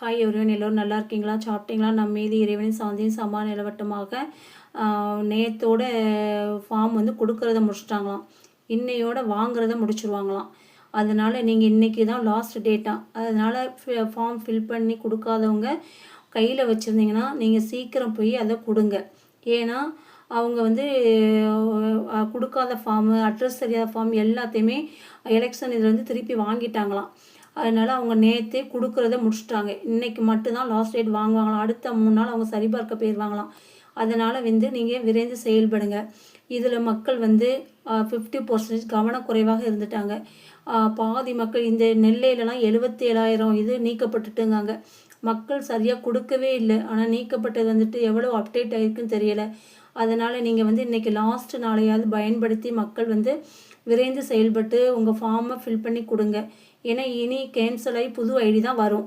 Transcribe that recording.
Hi everyone எல்லோரும் நல்லா இருக்கீங்களா? சாப்பிட்டீங்களா? நம்ம மீது இறைவனின் சாந்தியும் சமான நிலவட்டமாக நேத்தோட ஃபார்ம் வந்து கொடுக்கறத முடிச்சிட்டாங்களாம். இன்னையோட வாங்குறத முடிச்சிருவாங்களாம். அதனால் நீங்கள் இன்றைக்கி தான் லாஸ்ட் டேட்டா அதனால் ஃபார்ம் ஃபில் பண்ணி கொடுக்காதவங்க கையில் வச்சுருந்தீங்கன்னா நீங்கள் சீக்கிரம் போய் அதை கொடுங்க. ஏன்னா அவங்க வந்து கொடுக்காத ஃபார்மு அட்ரஸ் தெரியாத ஃபார்ம் எல்லாத்தையுமே எலெக்ஷன் இதில் வந்து திருப்பி வாங்கிட்டாங்களாம். அதனால் அவங்க நேற்றே கொடுக்குறத முடிச்சுட்டாங்க. இன்றைக்கி மட்டும்தான் லாஸ்ட் டேட் வாங்குவாங்களாம். அடுத்த மூணு நாள் அவங்க சரிபார்க்க போயிடுவாங்களாம் அதனால் வந்து நீங்கள் விரைந்து செயல்படுங்க. இதில் மக்கள் வந்து ஃபிஃப்டி பர்சன்டேஜ் கவனக்குறைவாக இருந்துட்டாங்க. பாதி மக்கள் இந்த நெல்லையிலலாம் எழுபத்தி ஏழாயிரம் இது நீக்கப்பட்டுட்டுங்காங்க. மக்கள் சரியாக கொடுக்கவே இல்லை. ஆனால் நீக்கப்பட்டது வந்துட்டு எவ்வளோ அப்டேட் ஆகிருக்குன்னு தெரியலை. அதனால் நீங்கள் வந்து இன்றைக்கி லாஸ்ட் நாளையாவது பயன்படுத்தி மக்கள் வந்து விரைந்து செயல்பட்டு உங்கள் ஃபார்மை ஃபில் பண்ணி கொடுங்க. ஏன்னா இனி கேன்சல் ஆகி புது ஐடி தான் வரும்.